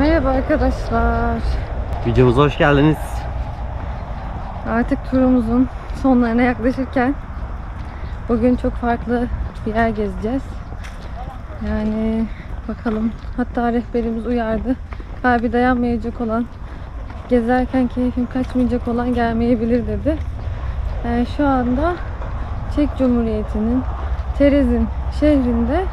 Merhaba arkadaşlar. Videomuza hoş geldiniz. Artık turumuzun sonlarına yaklaşırken bugün çok farklı bir yer gezeceğiz. Yani bakalım. Hatta rehberimiz uyardı. Kalbi dayanmayacak olan, gezerken keyfim kaçmayacak olan gelmeyebilir dedi. Yani şu anda Çek Cumhuriyeti'nin Terezin şehrinde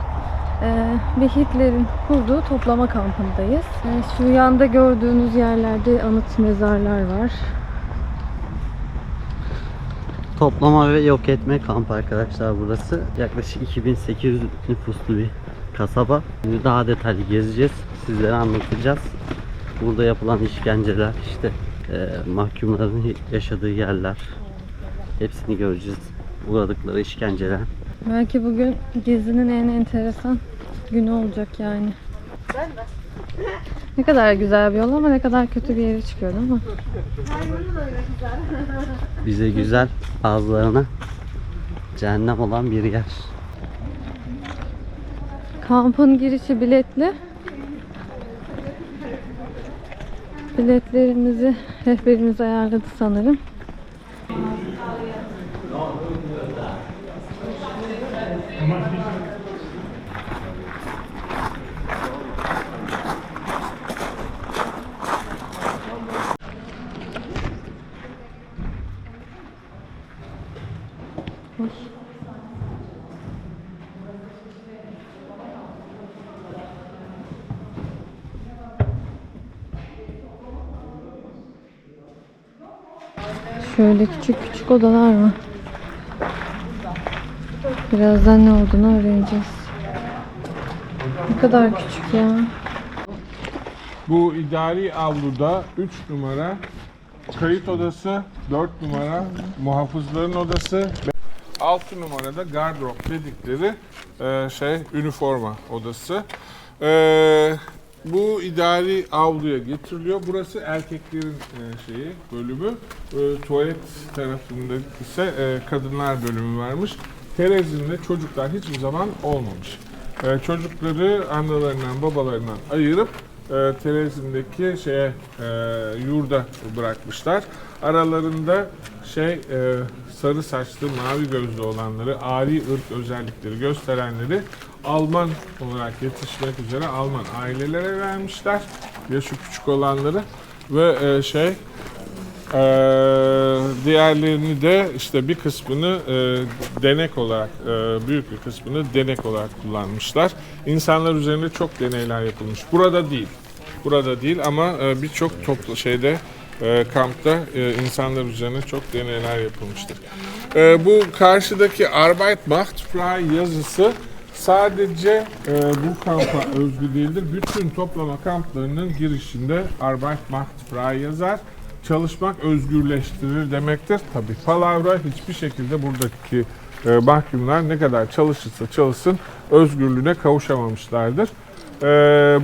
ve Hitler'in kurduğu toplama kampındayız. E, şu yanda gördüğünüz yerlerde anıt mezarlar var. Toplama ve yok etme kampı arkadaşlar burası. Yaklaşık 2800 nüfuslu bir kasaba. Şimdi daha detaylı gezeceğiz. Sizlere anlatacağız. Burada yapılan işkenceler, işte e, mahkumların yaşadığı yerler. Hepsini göreceğiz. Uğradıkları işkenceler. Belki bugün gezinin en enteresan günü olacak yani. Ne kadar güzel bir yol ama ne kadar kötü bir yere çıkıyor değil mi? Bize güzel, bazılarına cehennem olan bir yer. Kampın girişi biletli. Biletlerimizi rehberimiz ayarladı sanırım. Şöyle küçük küçük odalar var. Birazdan ne olduğunu öğreneceğiz. Ne kadar küçük ya. Bu idari avluda 3 numara kayıt odası, 4 numara muhafızların odası, 6 numarada gardırop dedikleri e, şey üniforma odası. E, bu idari avluya getiriliyor. Burası erkeklerin e, şeyi bölümü. E, tuvalet tarafında ise e, kadınlar bölümü varmış. Terezinde çocuklar hiçbir zaman olmamış. E, çocukları analarından babalarından ayırıp e, Terezindeki şeye yurda bırakmışlar. Aralarında şey sarı saçlı, mavi gözlü olanları, ari ırk özellikleri gösterenleri Alman olarak yetişmek üzere Alman ailelere vermişler. Yaşı küçük olanları ve e, şey ee, diğerlerini de işte bir kısmını e, denek olarak, e, büyük bir kısmını denek olarak kullanmışlar. İnsanlar üzerinde çok deneyler yapılmış. Burada değil. Burada değil ama e, birçok toplu şeyde e, kampta e, insanlar üzerine çok deneyler yapılmıştır. E, bu karşıdaki Arbeit macht frei yazısı sadece e, bu kampa özgü değildir. Bütün toplama kamplarının girişinde Arbeit macht frei yazar çalışmak özgürleştirir demektir. Tabi palavra hiçbir şekilde buradaki e, mahkumlar ne kadar çalışırsa çalışsın özgürlüğüne kavuşamamışlardır. E,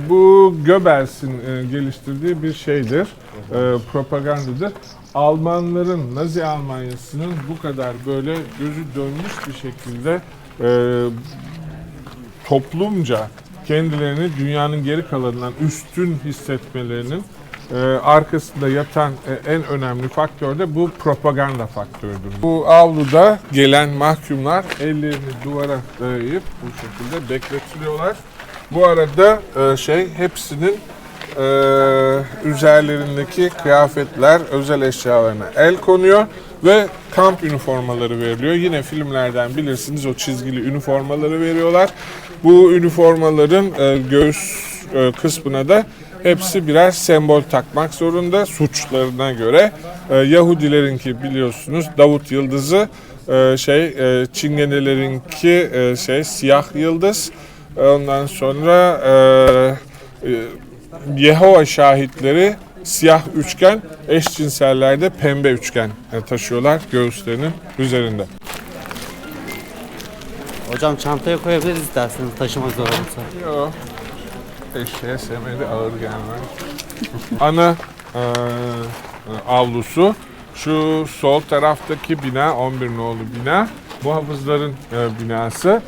bu Göbels'in e, geliştirdiği bir şeydir, e, propagandadır. Almanların, Nazi Almanyası'nın bu kadar böyle gözü dönmüş bir şekilde e, toplumca kendilerini dünyanın geri kalanından üstün hissetmelerinin e, arkasında yatan e, en önemli faktör de bu propaganda faktörüdür. Bu avluda gelen mahkumlar ellerini duvara dayayıp bu şekilde bekletiliyorlar. Bu arada e, şey hepsinin e, üzerlerindeki kıyafetler, özel eşyalarına el konuyor ve kamp üniformaları veriliyor. Yine filmlerden bilirsiniz o çizgili üniformaları veriyorlar. Bu üniformaların e, göğüs e, kısmına da hepsi birer sembol takmak zorunda suçlarına göre. E, Yahudilerinki biliyorsunuz Davut yıldızı, e, şey e, Çingenelerinki e, şey siyah yıldız. Ondan sonra e, e, Yehova şahitleri siyah üçgen, eşcinseller de pembe üçgen e, taşıyorlar göğüslerinin üzerinde. Hocam çantaya koyabiliriz isterseniz taşımak zor olursa. Yok. Eşeğe semeri ağır gelmez. Ana e, avlusu şu sol taraftaki bina 11 nolu bina muhafızların e, binası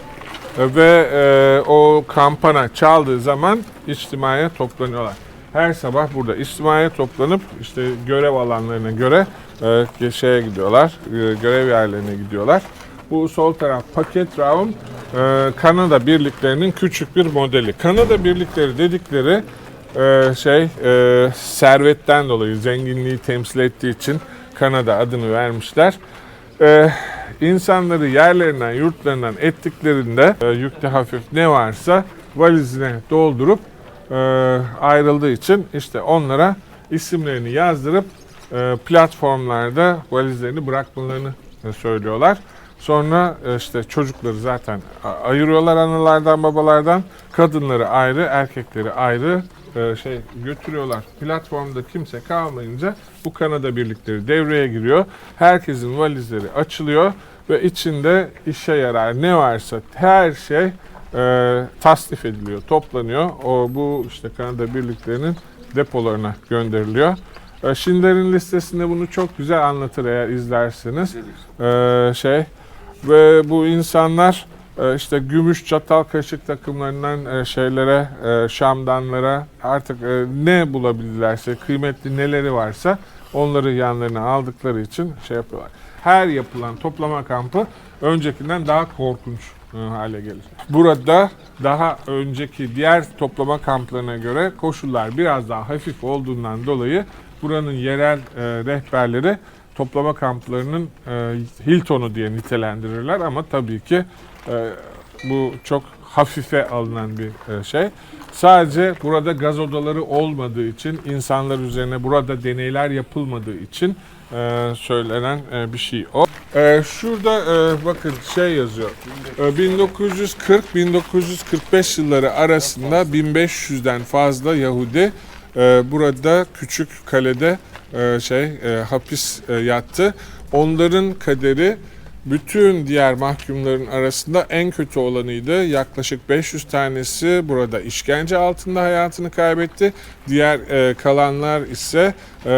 E, ve e, o kampana çaldığı zaman içtimaya toplanıyorlar. Her sabah burada istimaya toplanıp işte görev alanlarına göre e, şeye gidiyorlar, e, görev yerlerine gidiyorlar. Bu sol taraf paket round e, Kanada birliklerinin küçük bir modeli. Kanada birlikleri dedikleri e, şey e, servetten dolayı zenginliği temsil ettiği için Kanada adını vermişler. E, insanları yerlerinden, yurtlarından ettiklerinde e, yükte hafif ne varsa valizine doldurup ayrıldığı için işte onlara isimlerini yazdırıp e, platformlarda valizlerini bırakmalarını e, söylüyorlar. Sonra e, işte çocukları zaten ayırıyorlar analardan babalardan. Kadınları ayrı, erkekleri ayrı e, şey götürüyorlar. Platformda kimse kalmayınca bu Kanada birlikleri devreye giriyor. Herkesin valizleri açılıyor ve içinde işe yarar ne varsa her şey e, tasnif ediliyor, toplanıyor. O bu işte Kanada birliklerinin depolarına gönderiliyor. E, Schindler'in listesinde bunu çok güzel anlatır eğer izlerseniz. E, şey ve bu insanlar e, işte gümüş çatal kaşık takımlarından e, şeylere, e, şamdanlara artık ne bulabildilerse, kıymetli neleri varsa onları yanlarına aldıkları için şey yapıyorlar. Her yapılan toplama kampı öncekinden daha korkunç hale gelir. Burada daha önceki diğer toplama kamplarına göre koşullar biraz daha hafif olduğundan dolayı buranın yerel e, rehberleri toplama kamplarının e, Hilton'u diye nitelendirirler ama tabii ki e, bu çok hafife alınan bir e, şey. Sadece burada gaz odaları olmadığı için, insanlar üzerine burada deneyler yapılmadığı için e, söylenen e, bir şey o. E, şurada e, bakın şey yazıyor. E, 1940-1945 yılları arasında 1500'den fazla Yahudi e, burada küçük kalede e, şey e, hapis e, yattı. Onların kaderi bütün diğer mahkumların arasında en kötü olanıydı. Yaklaşık 500 tanesi burada işkence altında hayatını kaybetti. Diğer e, kalanlar ise e,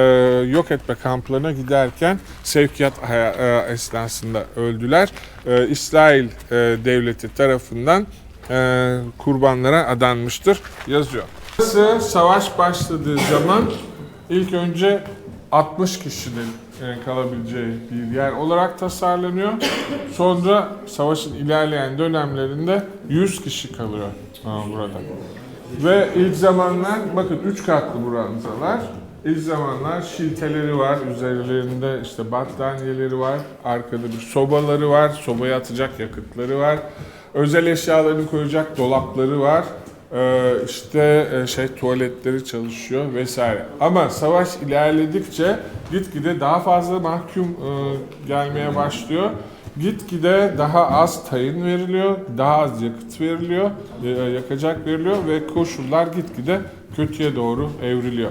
yok etme kamplarına giderken sevkiyat e, esnasında öldüler. E, İsrail e, devleti tarafından e, kurbanlara adanmıştır yazıyor. Burası savaş başladığı zaman ilk önce 60 kişinin e, kalabileceği bir yer olarak tasarlanıyor. Sonra savaşın ilerleyen dönemlerinde 100 kişi kalıyor burada. Ve ilk zamanlar, bakın 3 katlı bu ranzalar. İlk zamanlar şilteleri var, üzerlerinde işte battaniyeleri var, arkada bir sobaları var, sobaya atacak yakıtları var. Özel eşyalarını koyacak dolapları var. Ee, işte e, şey tuvaletleri çalışıyor vesaire. Ama savaş ilerledikçe gitgide daha fazla mahkum e, gelmeye başlıyor. Gitgide daha az tayin veriliyor, daha az yakıt veriliyor, e, yakacak veriliyor ve koşullar gitgide kötüye doğru evriliyor.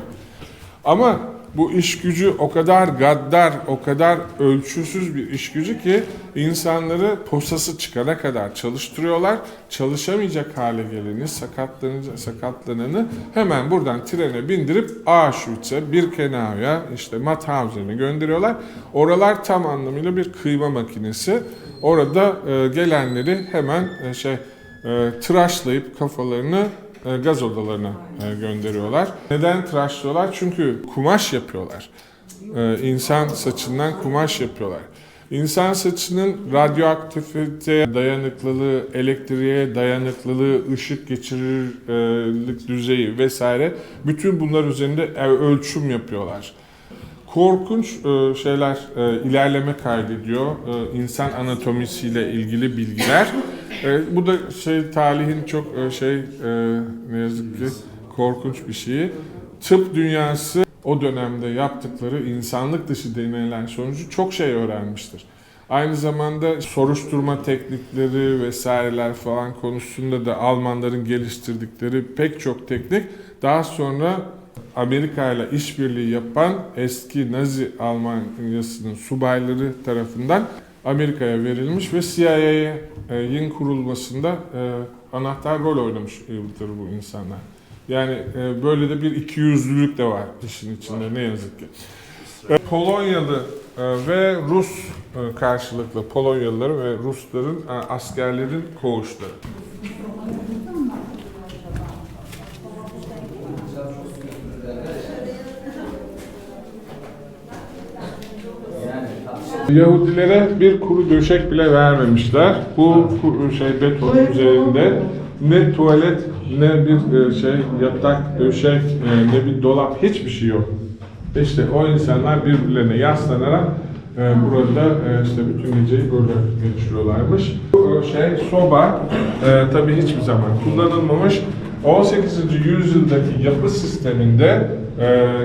Ama bu iş gücü o kadar gaddar, o kadar ölçüsüz bir iş gücü ki insanları posası çıkana kadar çalıştırıyorlar. Çalışamayacak hale geleni, sakatlanacak, sakatlananı hemen buradan trene bindirip Auschwitz'e, Birkenau'ya, işte Mauthausen'e gönderiyorlar. Oralar tam anlamıyla bir kıyma makinesi. Orada e, gelenleri hemen e, şey e, tıraşlayıp kafalarını gaz odalarına e, gönderiyorlar. Neden tıraşlıyorlar? Çünkü kumaş yapıyorlar. E, İnsan saçından kumaş yapıyorlar. İnsan saçının radyoaktifiteye dayanıklılığı, elektriğe dayanıklılığı, ışık geçirirlik düzeyi vesaire bütün bunlar üzerinde e, ölçüm yapıyorlar. Korkunç e, şeyler e, ilerleme kaydediyor. E, insan anatomisiyle ilgili bilgiler. E, bu da şey tarihin çok e, şey e, ne yazık ki korkunç bir şeyi. Tıp dünyası o dönemde yaptıkları insanlık dışı deneyler sonucu çok şey öğrenmiştir. Aynı zamanda soruşturma teknikleri vesaireler falan konusunda da Almanların geliştirdikleri pek çok teknik daha sonra Amerika ile işbirliği yapan eski Nazi Almanyası'nın subayları tarafından Amerika'ya verilmiş ve CIA'nin kurulmasında e, anahtar rol oynamıştır bu insanlar. Yani e, böyle de bir ikiyüzlülük de var işin içinde ne yazık ki. E, Polonyalı e, ve Rus e, karşılıklı Polonyalıları ve Rusların e, askerlerin koğuşları. Yahudilere bir kuru döşek bile vermemişler. Bu şey beton üzerinde ne tuvalet ne bir e, şey yatak, döşek, e, ne bir dolap hiçbir şey yok. İşte o insanlar birbirlerine yaslanarak e, burada işte bütün geceyi burada geçiriyorlarmış. Bu şey soba tabii hiçbir zaman kullanılmamış. 18. yüzyıldaki yapı sisteminde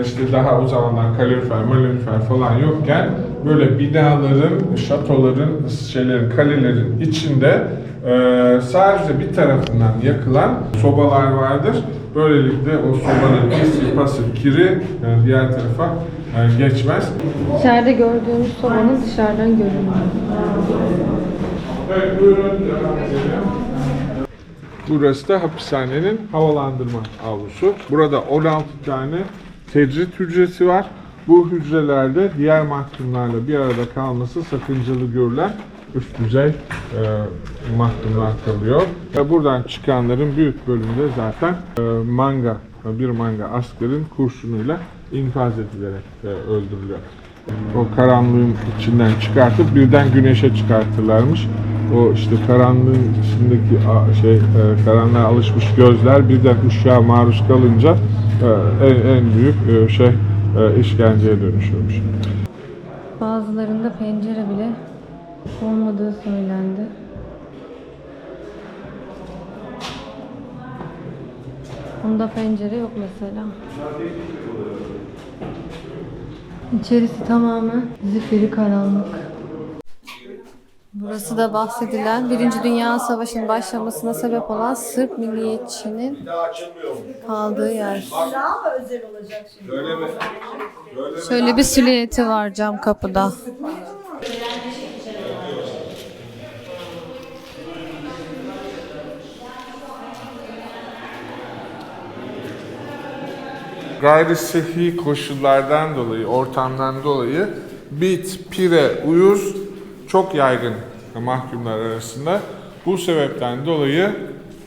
işte daha o zamanlar kalorifer, malorifer falan yokken böyle binaların, şatoların, şeylerin, kalelerin içinde e, sadece bir tarafından yakılan sobalar vardır. Böylelikle o sobanın pisi, pası, kiri e, diğer tarafa e, geçmez. İçeride gördüğümüz sobanın dışarıdan. Evet, buyurun edelim. Burası da hapishanenin havalandırma avlusu. Burada 16 tane tecrit hücresi var. Bu hücrelerde diğer mahkumlarla bir arada kalması sakıncalı görülen üst düzey e, mahkumlar kalıyor. Ve buradan çıkanların büyük bölümü de zaten e, manga, bir manga askerin kurşunuyla infaz edilerek e, öldürülüyor. O karanlığın içinden çıkartıp birden güneşe çıkartırlarmış. O işte karanlığın içindeki a- şey e, karanlığa alışmış gözler birden ışığa maruz kalınca e, en, en büyük e, şey e, işkenceye dönüşüyormuş. Bazılarında pencere bile olmadığı söylendi. Bunda pencere yok mesela. İçerisi tamamen zifiri karanlık. Burası da bahsedilen Birinci Dünya Savaşı'nın başlamasına sebep olan Sırp milliyetçinin kaldığı yer. Şöyle bir silüeti var cam kapıda. Gayri sıhhi koşullardan dolayı, ortamdan dolayı bit, pire, uyuz çok yaygın mahkumlar arasında. Bu sebepten dolayı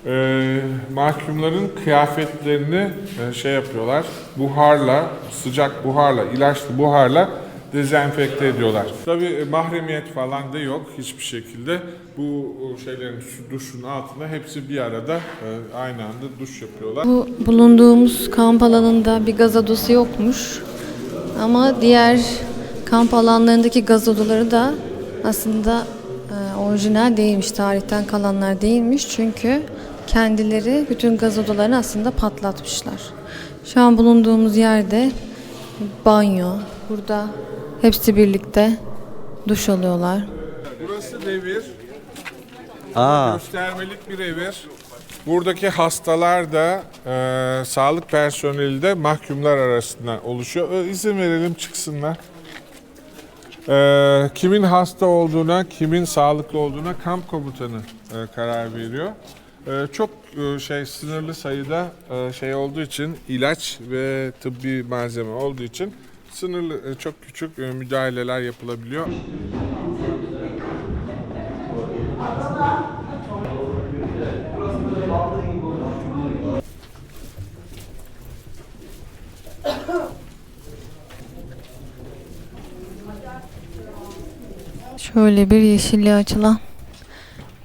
e, mahkumların kıyafetlerini e, şey yapıyorlar, buharla, sıcak buharla, ilaçlı buharla dezenfekte ediyorlar. Tabii e, mahremiyet falan da yok hiçbir şekilde. Bu şeylerin duşun altında hepsi bir arada e, aynı anda duş yapıyorlar. Bu bulunduğumuz kamp alanında bir gaz odası yokmuş. Ama diğer kamp alanlarındaki gaz odaları da aslında orijinal değilmiş, tarihten kalanlar değilmiş. Çünkü kendileri bütün gaz odalarını aslında patlatmışlar. Şu an bulunduğumuz yerde banyo. Burada hepsi birlikte duş alıyorlar. Burası devir. Aa, Göstermelik bir revir. Buradaki hastalar da e, sağlık personeli de mahkumlar arasından oluşuyor. E, izin verelim çıksınlar. E, kimin hasta olduğuna, kimin sağlıklı olduğuna kamp komutanı e, karar veriyor. E, çok e, şey sınırlı sayıda e, şey olduğu için ilaç ve tıbbi malzeme olduğu için sınırlı e, çok küçük e, müdahaleler yapılabiliyor. Şöyle bir yeşilliğe açılan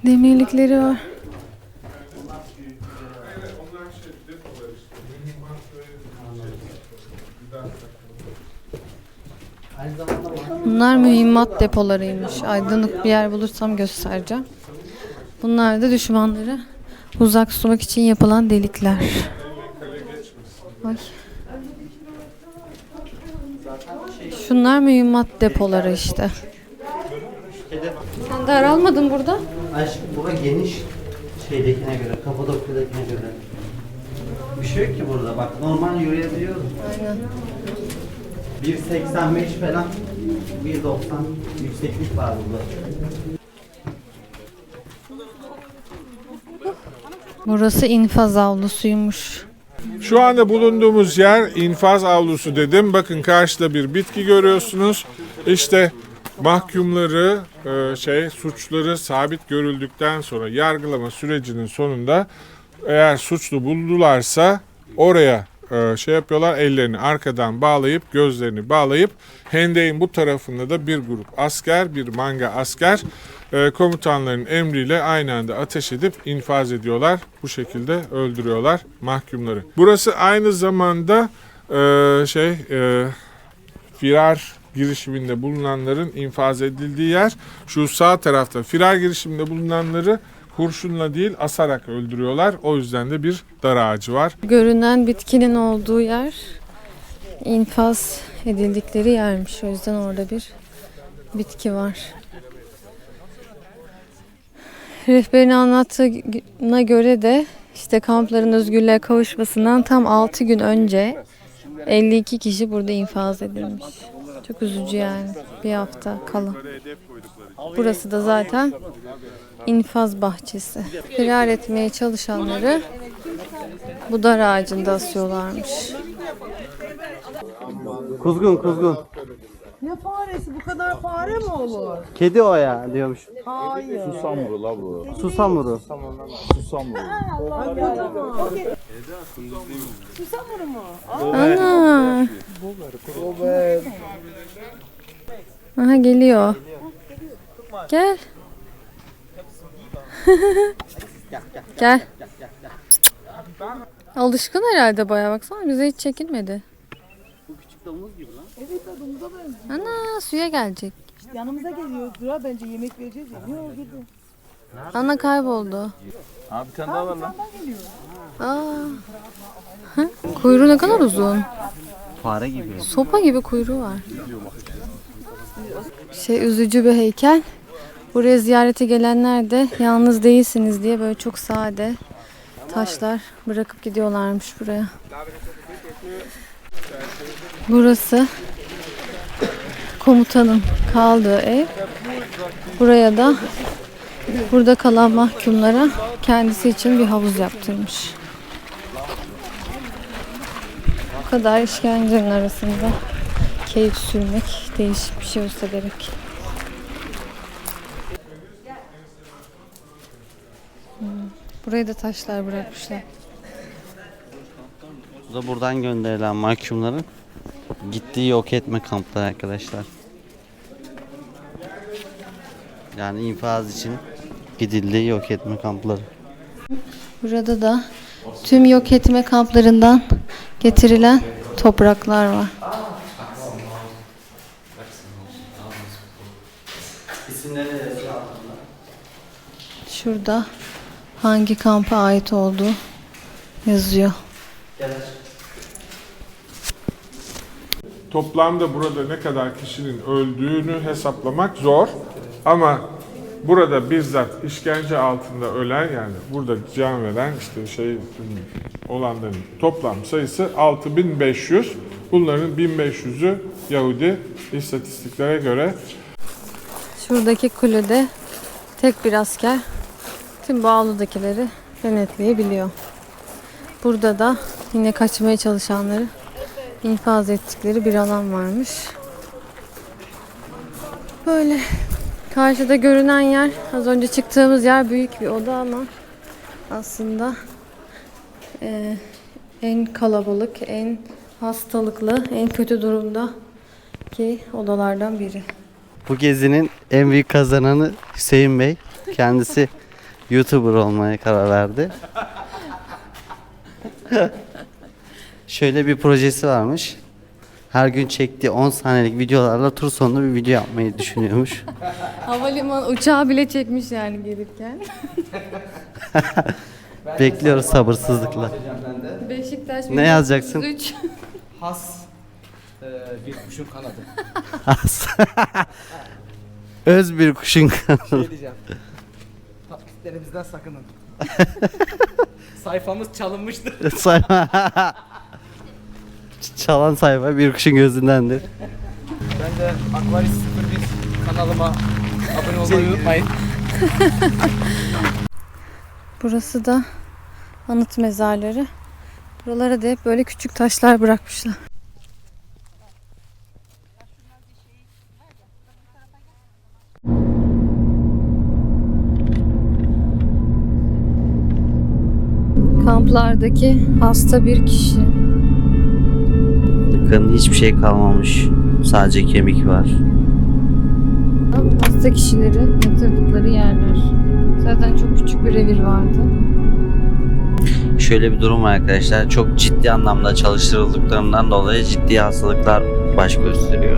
demirlikleri var. Bunlar mühimmat depolarıymış. Aydınlık bir yer bulursam göstereceğim. Bunlar da düşmanları uzak tutmak için yapılan delikler. Ay. Şunlar mühimmat depoları işte. Sen daralmadın burada. Aşkım bura geniş şeydekine göre, Kapadokya'dakine göre. Bir şey yok ki burada bak normal yürüyebiliyoruz. Aynen. 1.85 falan, 1.90 yükseklik var burada. Burası infaz avlusuymuş. Şu anda bulunduğumuz yer infaz avlusu dedim. Bakın karşıda bir bitki görüyorsunuz. İşte mahkumları e, şey suçları sabit görüldükten sonra yargılama sürecinin sonunda eğer suçlu buldularsa oraya e, şey yapıyorlar. Ellerini arkadan bağlayıp gözlerini bağlayıp hendeğin bu tarafında da bir grup asker, bir manga asker e, komutanların emriyle aynı anda ateş edip infaz ediyorlar. Bu şekilde öldürüyorlar mahkumları. Burası aynı zamanda e, şey e, firar girişiminde bulunanların infaz edildiği yer. Şu sağ tarafta firar girişiminde bulunanları kurşunla değil asarak öldürüyorlar. O yüzden de bir dar ağacı var. Görünen bitkinin olduğu yer infaz edildikleri yermiş. O yüzden orada bir bitki var. Rehberin anlattığına göre de işte kampların özgürlüğe kavuşmasından tam 6 gün önce 52 kişi burada infaz edilmiş. Çok üzücü yani. Bir hafta kala. Burası da zaten infaz bahçesi. Firar etmeye çalışanları bu dar ağacında asıyorlarmış. Kuzgun kuzgun. Bu kadar fare mi olur? Kedi o ya diyormuş. Hayır. Susamuru la bu. Susamuru. Susamuru. Ay kocaman. Susamuru mu? Ana. Aha geliyor. Gel. Gel. Alışkın herhalde bayağı baksana bize hiç çekilmedi. Bu küçük domuz gibi lan. Evet adımıza benziyor. Ana suya gelecek. Yanımıza geliyor. Dura bence yemek vereceğiz ya. Yok girdi. Ana kayboldu. Abi bir tane daha var lan. Aa. Hı? Kuyruğu ne kadar uzun. Fare gibi. Sopa gibi kuyruğu var. Şey üzücü bir heykel. Buraya ziyarete gelenler de yalnız değilsiniz diye böyle çok sade taşlar bırakıp gidiyorlarmış buraya. Burası komutanın kaldığı ev. Buraya da burada kalan mahkumlara kendisi için bir havuz yaptırmış. Bu kadar işkencenin arasında keyif sürmek değişik bir şey olsa gerek. Hmm, Buraya da taşlar bırakmışlar. Bu da buradan gönderilen mahkumların gittiği yok etme kampları arkadaşlar. Yani infaz için gidildiği yok etme kampları. Burada da tüm yok etme kamplarından getirilen topraklar var. Şurada hangi kampa ait olduğu yazıyor. Toplamda burada ne kadar kişinin öldüğünü hesaplamak zor. Ama burada bizzat işkence altında ölen yani burada can veren işte şey olanların toplam sayısı 6500. Bunların 1500'ü Yahudi istatistiklere göre Şuradaki kulede tek bir asker tüm bağlıdakileri denetleyebiliyor. Burada da yine kaçmaya çalışanları infaz ettikleri bir alan varmış. Böyle karşıda görünen yer az önce çıktığımız yer büyük bir oda ama aslında eee, en kalabalık, en hastalıklı, en kötü durumda ki odalardan biri. Bu gezinin en büyük kazananı Hüseyin Bey. Kendisi YouTuber olmaya karar verdi. Şöyle bir projesi varmış. Her gün çektiği 10 saniyelik videolarla tur sonunda bir video yapmayı düşünüyormuş. Havalimanı uçağı bile çekmiş yani gelirken. Bekliyoruz sabırsızlıkla. Beşiktaş Ne yazacaksın? 1903. Has eee, bir kuşun kanadı. Öz bir kuşun kanalı. Şey diyeceğim. Taklitlerimizden sakının. Sayfamız çalınmıştır. Sayfa. Çalan sayfa bir kuşun gözündendir. Ben de Aquarius 01 kanalıma abone olmayı unutmayın. Burası da anıt mezarları. Buralara da hep böyle küçük taşlar bırakmışlar. Kamplardaki hasta bir kişi. Bakın hiçbir şey kalmamış. Sadece kemik var. Hasta kişileri yatırdıkları yerler. Zaten çok küçük bir revir vardı. Şöyle bir durum var arkadaşlar. Çok ciddi anlamda çalıştırıldıklarından dolayı ciddi hastalıklar baş gösteriyor.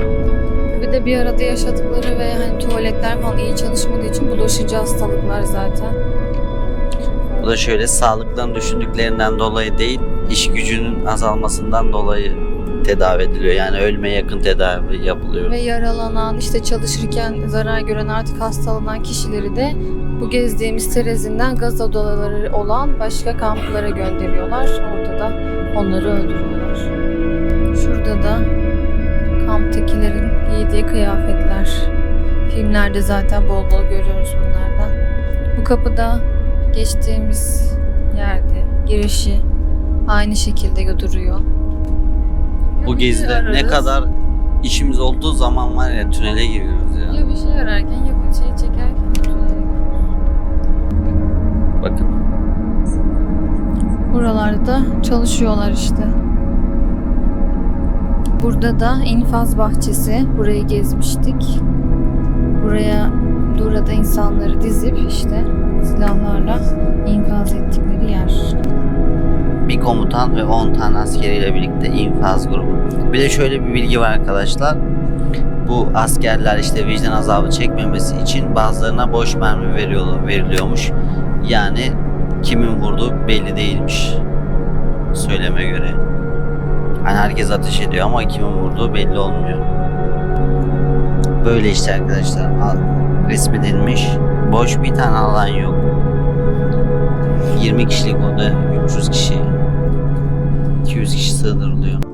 Bir de bir arada yaşadıkları ve hani tuvaletler falan iyi çalışmadığı için bulaşıcı hastalıklar zaten. Bu da şöyle sağlıklarını düşündüklerinden dolayı değil, iş gücünün azalmasından dolayı tedavi ediliyor. Yani ölmeye yakın tedavi yapılıyor. Ve yaralanan, işte çalışırken zarar gören artık hastalanan kişileri de bu gezdiğimiz terezinden gaz odaları olan başka kamplara gönderiyorlar. Orada da onları öldürüyorlar. Şurada da kamptakilerin giydiği kıyafetler. Filmlerde zaten bol bol görüyoruz bunlardan. Bu kapıda geçtiğimiz yerde girişi aynı şekilde duruyor. Bu gezide ne kadar işimiz olduğu zaman var ya tünele giriyoruz ya. Ya bir şey ararken ya bir şey çekerken. Bakın. Buralarda çalışıyorlar işte. Burada da infaz bahçesi. Burayı gezmiştik. Buraya burada insanları dizip işte silahlarla infaz ettikleri yer. Komutan ve 10 tane askeriyle birlikte infaz grubu. Bir de şöyle bir bilgi var arkadaşlar. Bu askerler işte vicdan azabı çekmemesi için bazılarına boş mermi veriyor, veriliyormuş. Yani kimin vurduğu belli değilmiş. Söyleme göre. Hani herkes ateş ediyor ama kimin vurduğu belli olmuyor. Böyle işte arkadaşlar. Resmedilmiş. Boş bir tane alan yok. 20 kişilik oda 300 kişi 200 kişi sığdırılıyor.